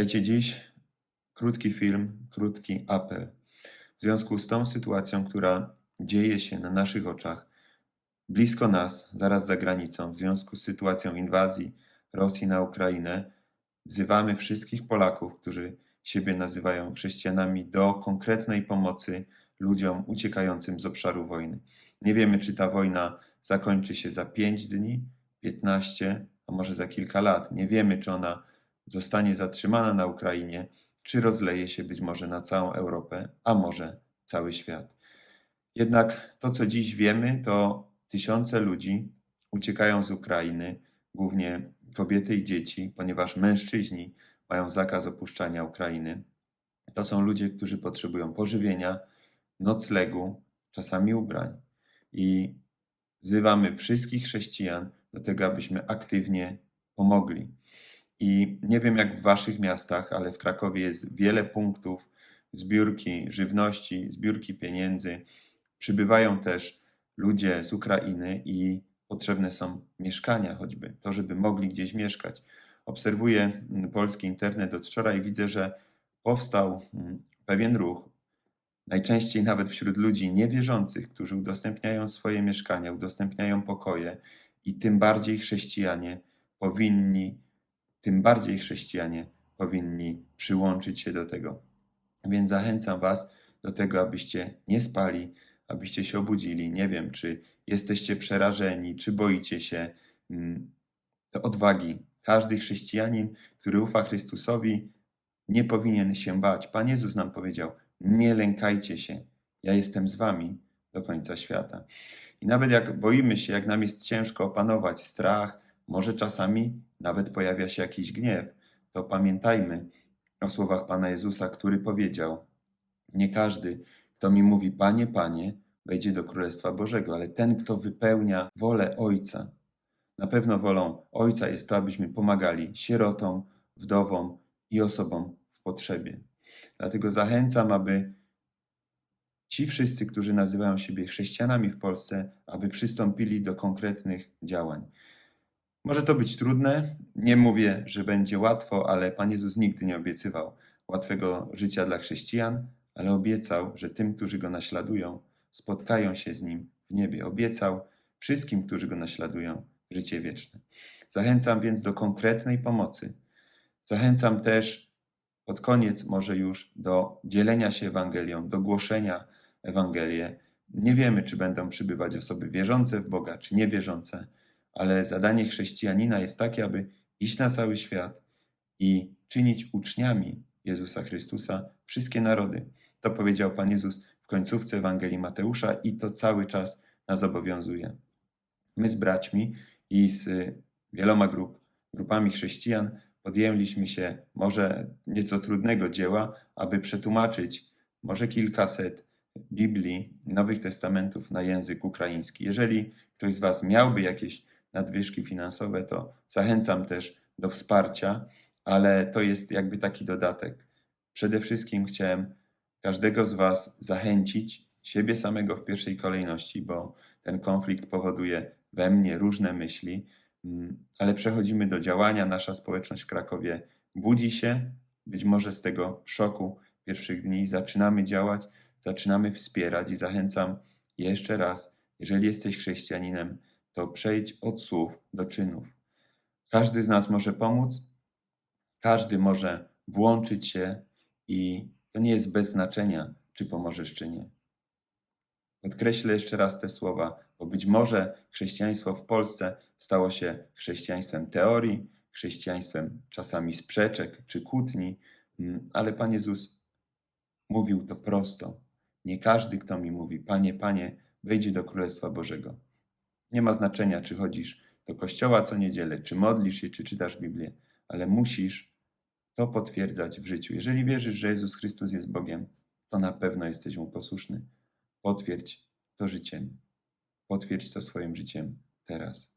Pamiętajcie dziś krótki film, krótki apel. W związku z tą sytuacją, która dzieje się na naszych oczach, blisko nas, zaraz za granicą, w związku z sytuacją inwazji Rosji na Ukrainę, wzywamy wszystkich Polaków, którzy siebie nazywają chrześcijanami, do konkretnej pomocy ludziom uciekającym z obszaru wojny. Nie wiemy, czy ta wojna zakończy się za 5 dni, 15, a może za kilka lat. Nie wiemy, czy ona zostanie zatrzymana na Ukrainie, czy rozleje się być może na całą Europę, a może cały świat. Jednak to, co dziś wiemy, to tysiące ludzi uciekają z Ukrainy, głównie kobiety i dzieci, ponieważ mężczyźni mają zakaz opuszczania Ukrainy. To są ludzie, którzy potrzebują pożywienia, noclegu, czasami ubrań. I wzywamy wszystkich chrześcijan do tego, abyśmy aktywnie pomogli. I nie wiem jak w waszych miastach, ale w Krakowie jest wiele punktów zbiórki żywności, zbiórki pieniędzy. Przybywają też ludzie z Ukrainy i potrzebne są mieszkania, choćby to, żeby mogli gdzieś mieszkać. Obserwuję mm, polski internet od wczoraj i widzę, że powstał mm, pewien ruch, najczęściej nawet wśród ludzi niewierzących, którzy udostępniają swoje mieszkania, udostępniają pokoje i tym bardziej chrześcijanie powinni, tym bardziej chrześcijanie powinni przyłączyć się do tego. Więc zachęcam Was do tego, abyście nie spali, abyście się obudzili. Nie wiem, czy jesteście przerażeni, czy boicie się. Mm, to odwagi. Każdy chrześcijanin, który ufa Chrystusowi, nie powinien się bać. Pan Jezus nam powiedział: Nie lękajcie się, ja jestem z wami do końca świata. I nawet jak boimy się, jak nam jest ciężko opanować strach, może czasami nawet pojawia się jakiś gniew, to pamiętajmy o słowach Pana Jezusa, który powiedział: Nie każdy, kto mi mówi, Panie, Panie, wejdzie do Królestwa Bożego, ale ten, kto wypełnia wolę Ojca. Na pewno wolą Ojca jest to, abyśmy pomagali sierotom, wdowom i osobom w potrzebie. Dlatego zachęcam, aby ci wszyscy, którzy nazywają siebie chrześcijanami w Polsce, aby przystąpili do konkretnych działań. Może to być trudne, nie mówię, że będzie łatwo, ale Pan Jezus nigdy nie obiecywał łatwego życia dla chrześcijan, ale obiecał, że tym, którzy go naśladują, spotkają się z nim w niebie. Obiecał wszystkim, którzy go naśladują, życie wieczne. Zachęcam więc do konkretnej pomocy. Zachęcam też pod koniec może już do dzielenia się Ewangelią, do głoszenia Ewangelię. Nie wiemy, czy będą przybywać osoby wierzące w Boga, czy niewierzące, ale zadanie chrześcijanina jest takie, aby iść na cały świat i czynić uczniami Jezusa Chrystusa wszystkie narody. To powiedział Pan Jezus w końcówce Ewangelii Mateusza i to cały czas nas obowiązuje. My z braćmi i z wieloma grup, grupami chrześcijan podjęliśmy się może nieco trudnego dzieła, aby przetłumaczyć może kilkaset Biblii, Nowych Testamentów na język ukraiński. Jeżeli ktoś z Was miałby jakieś nadwyżki finansowe, to zachęcam też do wsparcia, ale to jest jakby taki dodatek. Przede wszystkim chciałem każdego z Was zachęcić, siebie samego w pierwszej kolejności, bo ten konflikt powoduje we mnie różne myśli, mm, ale przechodzimy do działania. Nasza społeczność w Krakowie budzi się, być może z tego szoku pierwszych dni, zaczynamy działać, zaczynamy wspierać i zachęcam jeszcze raz, jeżeli jesteś chrześcijaninem, to przejdź od słów do czynów. Każdy z nas może pomóc, każdy może włączyć się i to nie jest bez znaczenia, czy pomożesz, czy nie. Podkreślę jeszcze raz te słowa, bo być może chrześcijaństwo w Polsce stało się chrześcijaństwem teorii, chrześcijaństwem czasami sprzeczek czy kłótni, mm, ale Pan Jezus mówił to prosto. Nie każdy, kto mi mówi, Panie, Panie, wejdzie do Królestwa Bożego. Nie ma znaczenia, czy chodzisz do kościoła co niedzielę, czy modlisz się, czy czytasz Biblię, ale musisz to potwierdzać w życiu. Jeżeli wierzysz, że Jezus Chrystus jest Bogiem, to na pewno jesteś Mu posłuszny. Potwierdź to życiem. Potwierdź to swoim życiem teraz.